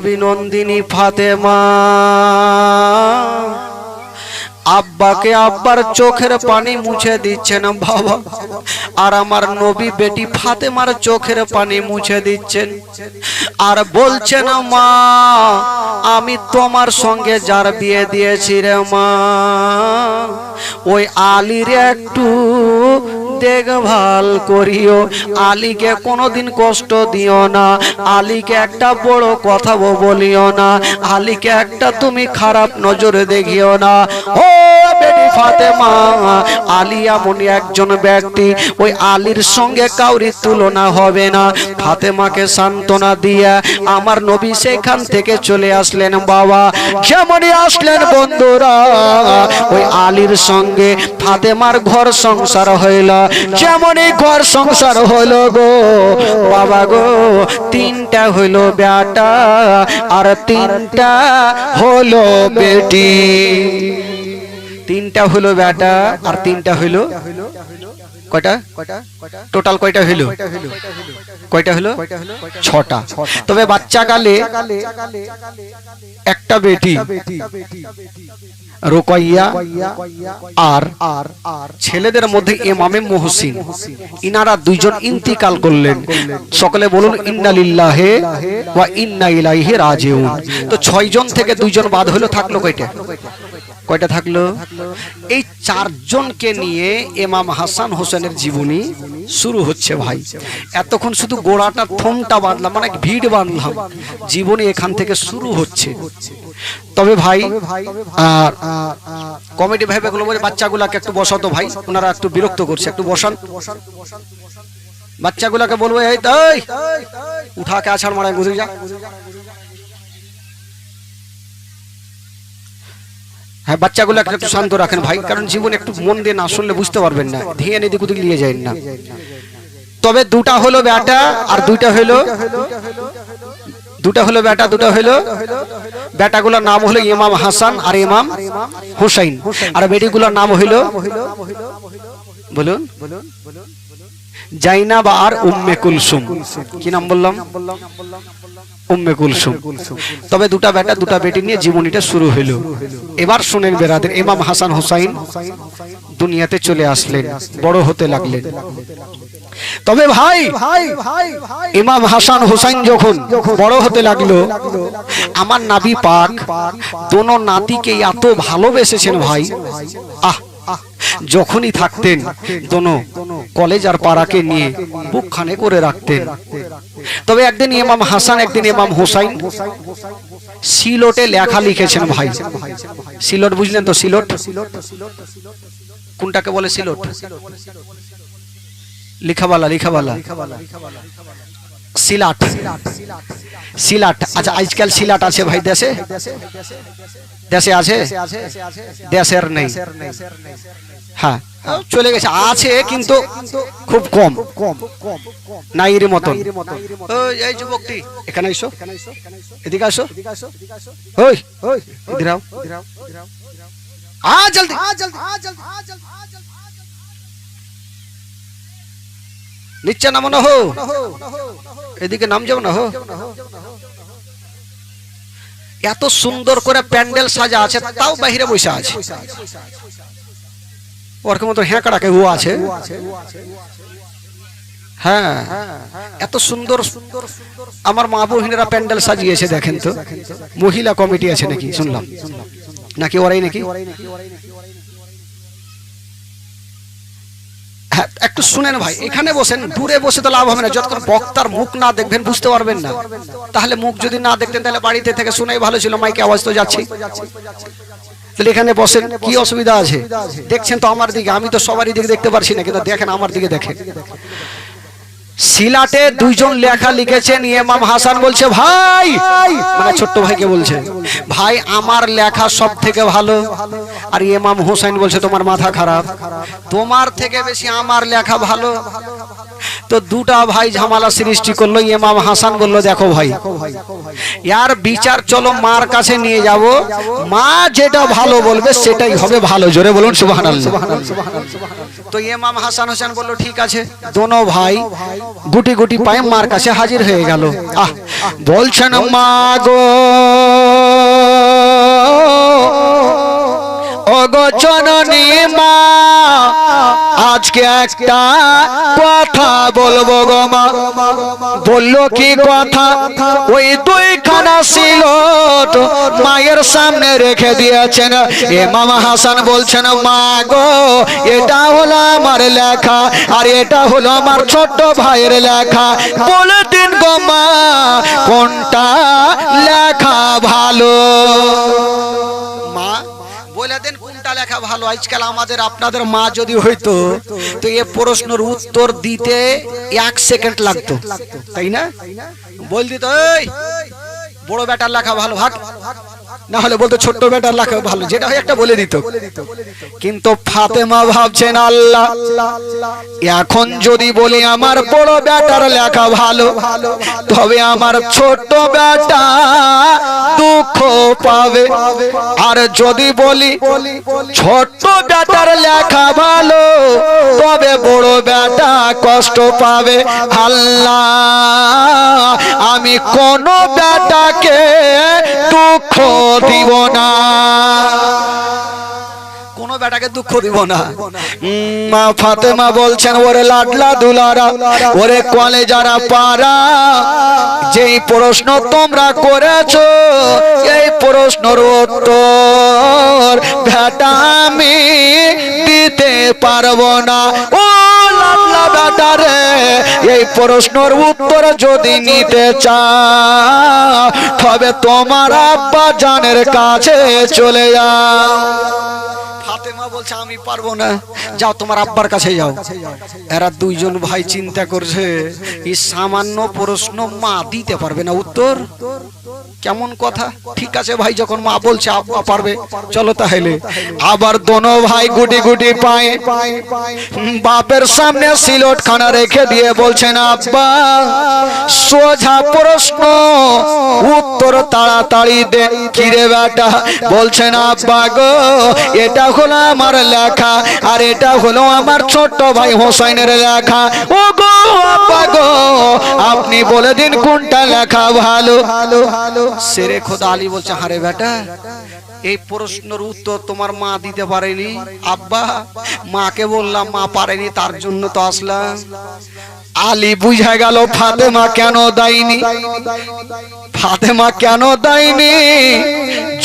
নবী নন্দিনী ফাতেমা। আব্বাকে আব্বার চোখের পানি মুছে দিচ্ছেন বাবা। আর আমার নবী বেটি ফাতেমার চোখের পানি মুছে দিচ্ছেন। আর বলছেন মা, আমি তোমার সঙ্গে যার বিয়ে দিয়েছি রে মা। ওই আলীর একটু দেখভাল করিও। আলীকে কোনোদিন কষ্ট দিও না। আলীকে একটা বড় কথা বলিও না। আলীকে একটা তুমি খারাপ নজরে দেখিও না। ও ফাতেমা আলী এমনই একজন ব্যক্তি, ওই আলীর সঙ্গে কাউরি তুলনা হবে না। ফাতেমাকে সান্ত্বনা দিয়ে আমার নবী সেখান থেকে চলে আসলেন বাবা। যেমনই আসলেন বন্ধুরা, ওই আলীর সঙ্গে ফাতেমার ঘর সংসার হইল। যেমনই ঘর সংসার হইল গো, বাবা গো, তিনটা হইল বেটা আর তিনটা হলো বেটি। তিনটা হলো বেটা আর তিনটা হইল কয়টা? টোটাল কয়টা হইল? কয়টা হলো ছটা। তবে বাচ্চা কালে একটা বেটি, রোকাইয়া আর ছেলেদের মধ্যে মহসিন। ইনারা দুইজন ইন্তিকাল করলেন। সকলে বলুন তো ছয়জন থেকে দুইজন বাদ হলো থাকল কয়টা? কয়টা থাকল? এই চারজনকে নিয়ে এমাম হাসান হোসেনের জীবনী শুরু হচ্ছে ভাই। এতক্ষণ শুধু গোড়াটা থমটা বাঁধলাম মানে ভিড় বাঁধলাম। জীবনী এখান থেকে শুরু হচ্ছে। তবে ভাই, আর, কমেডি ভাই গুলো বলে বাচ্চাগুলাকে একটু বসাতো ভাই, ওনারা একটু বিরক্ত করছে, একটু বসান। বাচ্চাগুলাকে বলব, এই তাই উঠাকে আছাড় মারায় গুজরে যা। হ্যাঁ বাচ্চাগুলো একটু শান্ত রাখেন ভাই, কারণ জীবন একটু মন দিয়ে না শুনলে বুঝতে পারবেন না, ধেয়ে এদিক ওদিক নিয়ে যায় না। তবে দুটা হলো বেটা আর দুইটা হলো, দুটা হলো বেটা দুটা হলো বেটাগুলোর নাম হলো ইমাম হাসান আর ইমাম হুসাইন। আর বেটিগুলোর নাম হইল বলুন। জাইনাব আর উম্মে কুলসুম। কি নাম বললাম? উম্মে কুলসুম। তবে দুটা বেটা, দুটা বেটি নিয়ে জীবনীটা শুরু হইল। এবার শুনেন বেরাদের ইমাম হাসান হুসাইন দুনিয়াতে চলে আসলেন, বড় হতে লাগলেন। তবে ভাই, ইমাম হাসান হুসাইন যখন বড় হতে লাগল, আমার নাবি পাক, দোনো নাতিকে এত ভালোবেসেছেন ভাই। আহ যখনই থাকতেন, দোনো কলেজ আর পাড়াকে নিয়ে বুকখানে করে রাখতেন। তবে একদিন ইমাম হাসান, একদিন ইমাম হোসাইন সিলটে লেখা লিখেছেন ভাই। সিলট বুঝলেন তো সিলট? কোনটাকে বলে সিলট? লিখাবালা লিখাবালা। সিলাট। সিলাট। আচ্ছা আজকাল সিলাট আছে ভাই দেশে? দেশে আছে? দেশের নেই। হ্যাঁ চলে গেছে আছে কিন্তু খুব কম। নাইর মতন। এই যুবকটি এখানে এসো। এদিকে আসো। ওই এদিকে আও আ জলদি। নিচে নামো না হো। এদিকে নাম যাও না হো। এত সুন্দর করে প্যান্ডেল সাজা আছে তাও বাহিরে বসে আছে। ওরকম মতো হ্যাঁকড়াকে ও আছে। হ্যাঁ এত সুন্দর সুন্দর আমার মা বহিনেরা প্যান্ডেল সাজিয়েছে, দেখেন তো। মহিলা কমিটি আছে নাকি? শুনলাম। নাকি ওরাই নাকি? হ্যাঁ একটু শুনেন ভাই, এখানে বসেন, দূরে বসে তো লাভ হবে না, যতক্ষণ বক্তার মুখ না দেখবেন বুঝতে পারবেন না। তাহলে মুখ যদি না দেখতেন, তাহলে বাড়িতে থেকে শুনেই ভালো ছিল, মাইকে আওয়াজ তো যাচ্ছি তাহলে এখানে বসেন, কি অসুবিধা আছে? দেখছেন তো আমার দিকে, আমি তো সবারই দিকে দেখতে পারছি না, কিন্তু দেখেন আমার দিকে দেখেন। সিলাটে দুইজন লেখা লিখেছেন ইমাম হাসান বলছে ভাই! মানে ছোট্ট ভাইকে বলছে ভাই আমার লেখা সব থেকে ভালো। আর ইমাম হোসেন বলছে তোমার মাথা খারাপ। তোমার থেকে বেশি আমার লেখা ভালো। তো দুটা ভাই ঝামেলা সৃষ্টি করল, ইমাম হাসান বলল, দেখো ভাই, ইয়ার বিচার চলো মার কাছে নিয়ে যাব। মা যেটা ভালো বলবে সেটাই হবে ভালো। জোরে বলুন, সুবহানাল্লাহ। তো ইমাম হাসান হোসেন বলল, ঠিক আছে। দোনো ভাই গুটি গুটি পায়ে মার কাছে হাজির হয়ে গেল। আহ, বলছেন, মা গো ওগো জননী মা, আজকে একটা কথা বলব গো মা। বলল কি কথা? ওই দুইখানা সিলট মায়ের সামনে রেখে দিয়েছেন। এ মামা হাসান বলছেন, মা গো, এটা হলো আমার লেখা, আর এটা হলো আমার ছোট্ট ভাইয়ের লেখা। বলে দিন গো মা, কোনটা লেখা ভালো? বলে দেন, কোনটা লেখা ভালো? আজকাল আমাদের, আপনাদের মা যদি হইতো, তো এ প্রশ্নের উত্তর দিতে এক সেকেন্ড লাগতো। তাই না? বল দিত বড় বেটার লেখা ভালো ভাগ না হলে বলতো ছোট্ট বেটার লাখ ভালো, যেটা হয় একটা বলে দিত। কিন্তু ফাতেমা ভাবছেন, আল্লাহ, এখন যদি বলি আমার বড় বেটার লেখা ভালো, তবে আমার ছোট্ট বেটা দুঃখ পাবে। আর যদি বলি ছোট্ট বেটার লেখা তবে বড় বেটা কষ্ট পাবে। আল্লাহ আমি কোন বেটাকে দুঃখ দিব না। কোনো বেটাকে দুঃখ দিব না। মা ফাতেমা বলছেন, ওরে লাডলা দুলারা, ওরে কলে যারা পারা, যেই প্রশ্ন তোমরা করেছ, এই প্রশ্নের উত্তর বেটা আমি দিতে পারব না। ও লাডলা বেটা রে, এই প্রশ্নর উত্তর যদি নিতে চাও, তবে তোমার আব্বা জানের কাছে চলে যাও। ফাতেমা বলছে, আমি পারব না। যাও, তোমার আব্বার কাছে যাও। এরা দুইজন ভাই চিন্তা করছে, এই সামান্য প্রশ্ন মা দিতে পারবে না। উত্তর? কেমন কথা? ঠিক আছে ভাই যখন মা বলছে আব্বা পারবে চলো তাহলে। আবার দোনো ভাই গুটি গুটি পায়ে বাপের সামনে সিলট খানা রেখে দিয়ে বলছেন আব্বা সোজা প্রশ্ন উত্তর তাড়াতাড়ি দেন কিরে বেটা। বলছেন আব্বা গো এটা হলো আমার লেখা আর এটা হলো আমার ছোট্ট ভাই হোসাইনের লেখা। ও গো আব্বা গো আপনি বলে দিন কোনটা লেখা ভালো ভালো ভালো? সেরে খোদা আলী বলছে, হারে বেটা, এই প্রশ্নের উত্তর তোমার মা দিতে পারেনি। আব্বা, মাকে বললাম, মা পারেনি, তার জন্য তো আসলাম। আলী বুঝা গেল, ফাতেমা কেন দেয়নি? ফাতেমা কেন দেয়নি?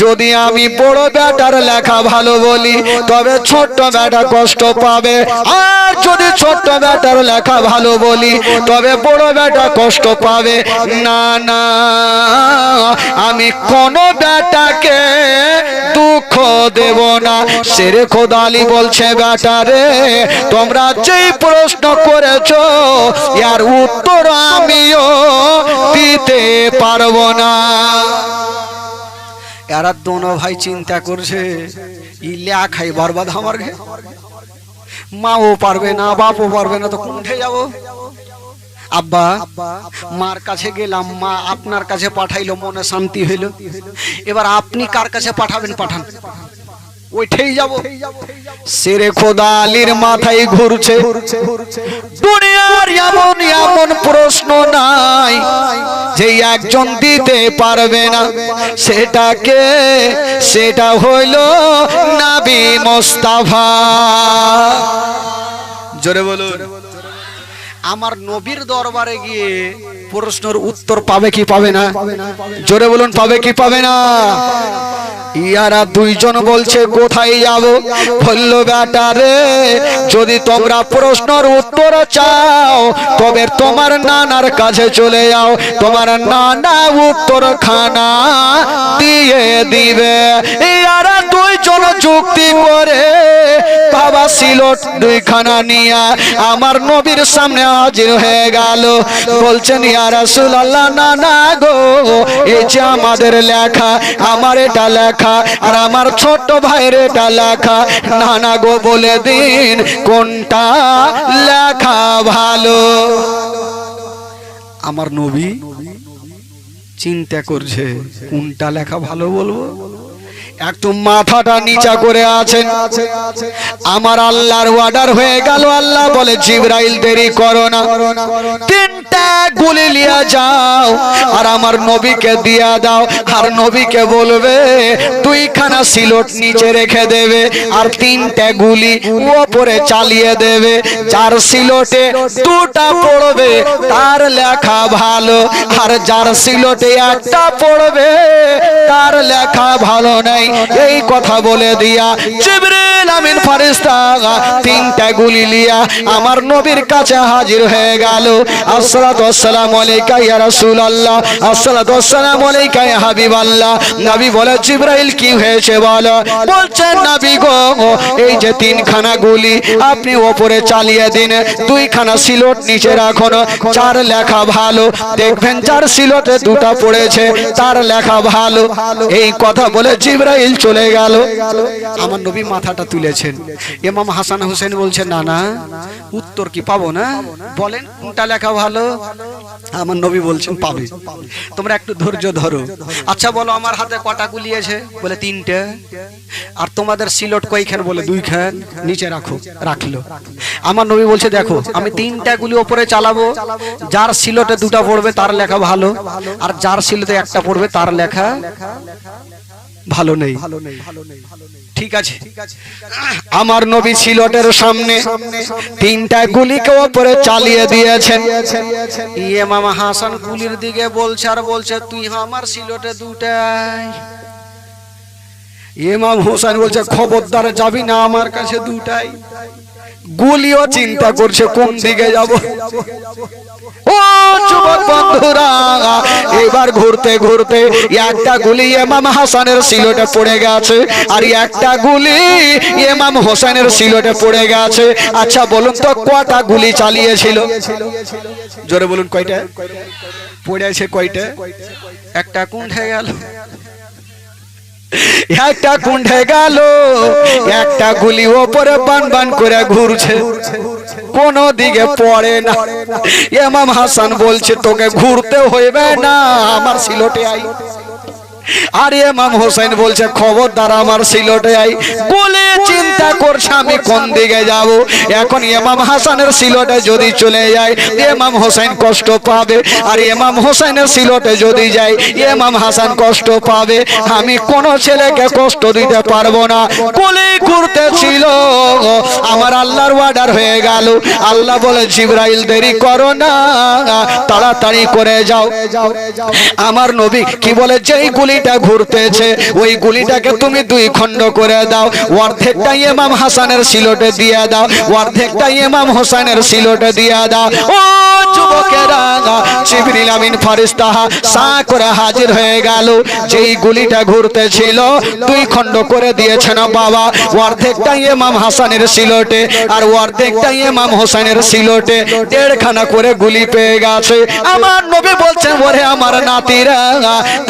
যদি আমি বড় বেটার লেখা ভালো বলি, তবে ছোট্ট বেটা কষ্ট পাবে। আর যদি ছোট্ট বেটার লেখা ভালো বলি, তবে বড় বেটা কষ্ট পাবে। না না, আমি কোন বেটাকে দুঃখ দেব না। সেরে খোদালি বলছে বেটারে তোমরা যেই প্রশ্ন করেছ, ইয়ার উত্তর আমিও দিতে পারব না। এরা দোনো ভাই চিন্তা করছে ইলে খাই, বরবাদ আমার ঘে। মাও পারবে না, বাপও পারবে না, তো কোনঠে যাব? আব্বা, মার কাছে গেলাম, মা আপনার কাছে পাঠাইলো, মনে শান্তি হইল। এবার আপনি কার কাছে পাঠাবেন, পাঠান। ওইঠেই যাব। সেরে খোদা আলীর মাথায় ঘুরছে। দুনিয়ার এমন এমন প্রশ্ন নাই যে একজন দিতে পারবে না। সেটাকে সেটা হইল নাবি মোস্তাফা। জোরে বলুন। আমার নবীর দরবারে গিয়ে প্রশ্নের উত্তর পাবে কি পাবে না? জোরে বলুন, পাবে কি পাবে না? ইয়ারা দুইজন বলছে, কোথায় যাব? বলল, বেটা রে, যদি তোমরা প্রশ্নের উত্তর চাও, তবে তোমার নানার কাছে চলে যাও। তোমার নানা উত্তর খানা দিয়ে দিবে। ইয়ারা দুইজন যুক্তি করে বাবা দুইখানা নিয়া। আমার নবীর সামনে হাজির হয়ে গেল। বলছেন না না গো, এই যে আমাদের লেখা, আমার এটা লেখা, আর আমার ছোট ভাইয়ের এটা লেখা। না না গো, বলে দিন, কোনটা লেখা ভালো? আমার নবী চিন্তা করছে, কোনটা লেখা ভালো বলব? একটু মাথাটা নিচা করে আছেন। আমার আল্লাহর অর্ডার হয়ে গেল, আল্লাহ বলে, জিব্রাইল, দেরি করো না। তিনটা গুলি লিয়া যাও আর আমার নবীকে দিয়া দাও। আর নবীকে বলবে, দুইখানা সিলট নিচে রেখে দেবে আর তিনটা গুলি ওপরে চালিয়ে দেবে। যার সিলটে দুটা পড়বে, তার লেখা ভালো। আর যার সিলটে একটা পড়বে, তার লেখা ভালো নাই। এই কথা বলে দিয়া জিবরিল আমিন তিনটা গুলি লিয়া আমার নবীর কাছে হাজির হয়ে গেল। আসসালাতু ওয়াসসালামু আলাইকা ইয়া রাসূলুল্লাহ, আসসালাতু ওয়াসসালামু আলাইকা ইয়া হাবিবাল্লাহ। নবী বলে জিবরাইল কি হয়েছে নবী গো, এই যে তিনখানা গুলি আপনি ওপরে চালিয়ে দিন, দুইখানা সিলট নিচে রাখুন চার লেখা ভালো, দেখবেন চার সিলটে দুটা পড়েছে, তার লেখা ভালো। এই কথা বলে জিবরাইল চলে গেল। আমার নবী মাথাটা তুলেছেন। ইমাম হাসান হোসেন বলছেন, না না, উত্তর কি পাবো না? বলেন, কোনটা লেখা ভালো? আমার নবী বলছেন, পাবে। তোমরা একটু ধৈর্য ধরো। আচ্ছা বলো, আমার হাতে কটা গুলি আছে? বলে, তিনটে। আর তোমাদের সিলট কয়খান? বলে, দুইখান। নিচে রাখো, রাখল। আমার নবী বলছে, দেখো, আমি তিনটা গুলি ওপরে চালাবো। যার সিলটে দুটা পড়বে, তার লেখা ভালো। আর যার সিলটে একটা পড়বে, তার লেখা ভালো নেই। ঠিক আছে। আমার নবী সিলটের সামনে। তিনটা গুলিকে ওপরে চালিয়ে দিয়েছেন। ইয়ে মামা হাসান গুলির দিকে বলছে আর বলছে তুই আমার সিলটে দুটাই। ইমাম হোসেন বলছে খবরদার যাবি না আমার কাছে দুটাই। গুলিও চিন্তা করছে কোন দিকে যাব? ও এবার ঘুরতে ঘুরতে একটা গুলি ইমাম হাসানের সিলটে পড়ে গেছে। আর একটা গুলি ইমাম হোসেনের সিলটে পড়ে গেছে। আচ্ছা বলুন তো কটা গুলি চালিয়েছিল? জোরে বলুন, কয়টা? পড়েছে কয়টা? একটা কুণ্ঠে গেল। একটা কুণ্ঠে গেল। একটা গুলি ওপরে বান বান করে ঘুরছে। কোন দিকে পড়ে না। এমাম হাসান বলছে তোকে ঘুরতে হইবে না। আমার সিলোটে আই আর এমাম হোসেন বলছে, খবরদার আমার সিলটে আই। বলে চিন্তা করছে, আমি কোন দিকে যাব? এখন এমাম হাসানের সিলটে যদি চলে যায় এমাম হোসেন কষ্ট পাবে। আর এমাম হোসেনের সিলটে যদি যাই এমাম হাসান কষ্ট পাবে। আমি কোন ছেলেকে কষ্ট দিতে পারব না। কোলে ঘুরতে ছিল আমার আল্লাহর অর্ডার হয়ে গেল। আল্লাহ বলে, জিব্রাইল, দেরি করো না। তাড়াতাড়ি করে যাও। আমার নবী কি বলে, যেই গুলিটা ঘুরতেছে, ওই গুলিটাকে তুমি দুই খণ্ড করে দাও। অর্ধেকটা ইমাম হাসানের সিলটে দিয়ে দাও, অর্ধেকটা ইমাম হোসেনের সিলটে দিয়ে দাও। ও যুবকেরা, জিবরিল আমিন ফারিস্তা, সা করে হাজির হয়ে গেল। যেই গুলিটা ঘুরতেছিল, দুই করে বাবা। ইমাম হাসানের সিলটে আর ইমাম হোসেনের সিলটে দেড়খানা করে গুলি পেয়ে গেছে। আমার নবী বলছেন, ওরে আমার নাতিরা,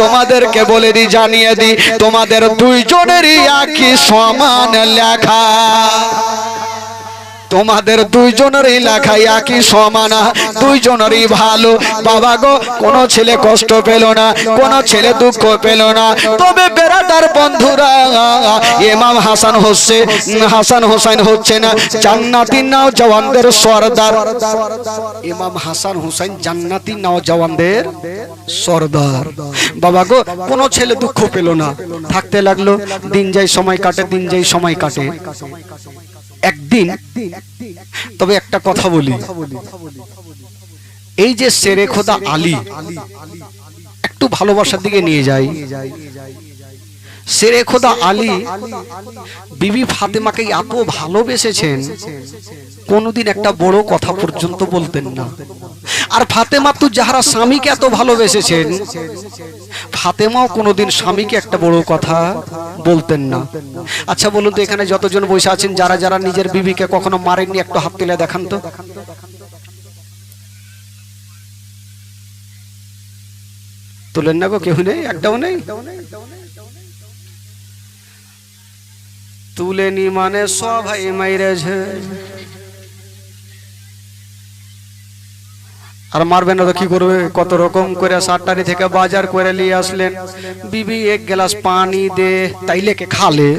তোমাদেরকে বলে দি জানিয়ে দি তোমাদের দুইজনেরই একই সমান লেখা। তোমাদের দুইজনেরই লেখা একই সমানা, দুইজনেরই ভালো। বাবা গো, কোনো ছেলে কষ্ট পেল না, কোনো ছেলে দুঃখ পেল না। তবে বেড়াদার বন্ধুরা, ইমাম হাসান হচ্ছে হাসান হোসেন হচ্ছে না, জান্নাতি নাও জওয়ানদের সর্দার। ইমাম হাসান হোসেন জান্নাতি নাও জওয়ানদের সর্দার। বাবা গো, কোনো ছেলে দুঃখ পেল না, থাকতে লাগল, দিন যাই সময় কাটে, দিন যাই সময় কাটে। একদিন, তবে একটা কথা বলি। এই যে সেরে খোদা আলী, একটু ভালোবাসার দিকে নিয়ে যাই। সেরে খোদা আলী বিবি ফাতেমাকে এত ভালোবেসেছেন? কোনোদিন একটা বড় কথা পর্যন্ত বলতেন না। আর ফাতেমা তু যাহারা স্বামীকে এত ভালোবেসেছেন ফাতেমাও কোনোদিন স্বামীকে একটা বড় কথা বলতেন না। আচ্ছা বলুন তো এখানে যতজন বসে আছেন যারা যারা নিজের বিবিকে কখনো মারেননি একটু হাত তুলে দেখান তো। তুলেন না গো কেউ নেই? একটাও নেই? তুলেনি মানে সবাই মাইরেছে আর মারবে না তো কি করবে? কত রকম করে সাতটারি থেকে বাজার করে নিয়ে আসলেন। বিবি, এক গ্লাস পানি দে, তাইলে কে খালে?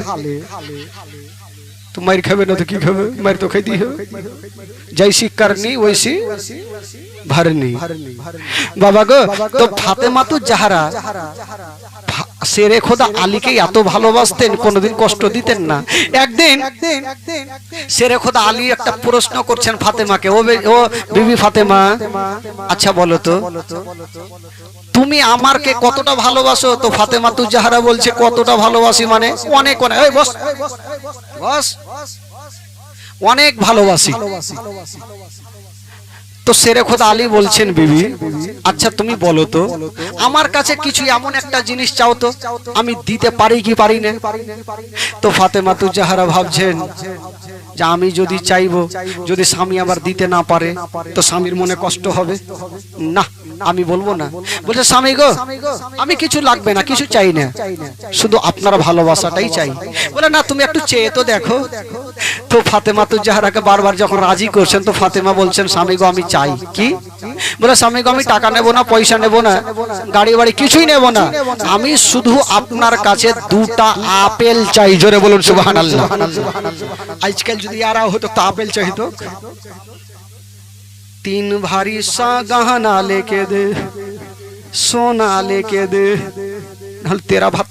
তো মার খাবে না তো কি খাবে? মার তো খাইতে হবে। জৈসি করনি ওইসি ভরনি বাবা গো, তো ফাতেমা তো যাহারা শেরে খোদা আলীকে এত ভালোবাসতেন কোনোদিন কষ্ট দিতেন না একদিন সেরে খোদা আলী একটা প্রশ্ন করছেন ফাতেমাকে ও ও বিবি ফাতেমা আচ্ছা বলো তো তুমি আমারকে কতটা ভালোবাসো তো ফাতেমা তু যাহারা বলছে কতটা ভালোবাসি মানে অনেক অনেক এই বস বস অনেক ভালোবাসি তো সেরে খোদা আলী বলছেন, বিবি আচ্ছা তুমি বলো তো, আমার কাছে কিছু এমন একটা জিনিস চাও তো, আমি দিতে পারি কি পারি না? তো ফাতেমা তু যাহারা ভাবছেন যে আমি যদি চাইব, যদি স্বামী আবার দিতে না পারে, তো স্বামীর মনে কষ্ট হবে? না, আমি বলব না। বলছে, স্বামী গো, আমি কিছু লাগবে না, কিছু চাই না। শুধু আপনার ভালোবাসাটাই চাই। বলে, না, তুমি একটু চেয়ে তো দেখো। তো ফাতেমা তো জাহারাকে বারবার যখন রাজি করছেন, তো ফাতেমা বলছেন স্বামী গো আমি চাই। কি? বলে স্বামী গো আমি টাকা নেব না, পয়সা নেব না গাড়ি বাড়ি কিছুই নেব না। আমি শুধু আপনার কাছে দুটা আপেল চাই। জোরে বলুন, সুবহানাল্লাহ। আজকাল যদি আর হতো, তো আপেল চাইতো। তিন ভারী সা গহনা লেকে দে, সোনা লেকে দে। তেরা ভাত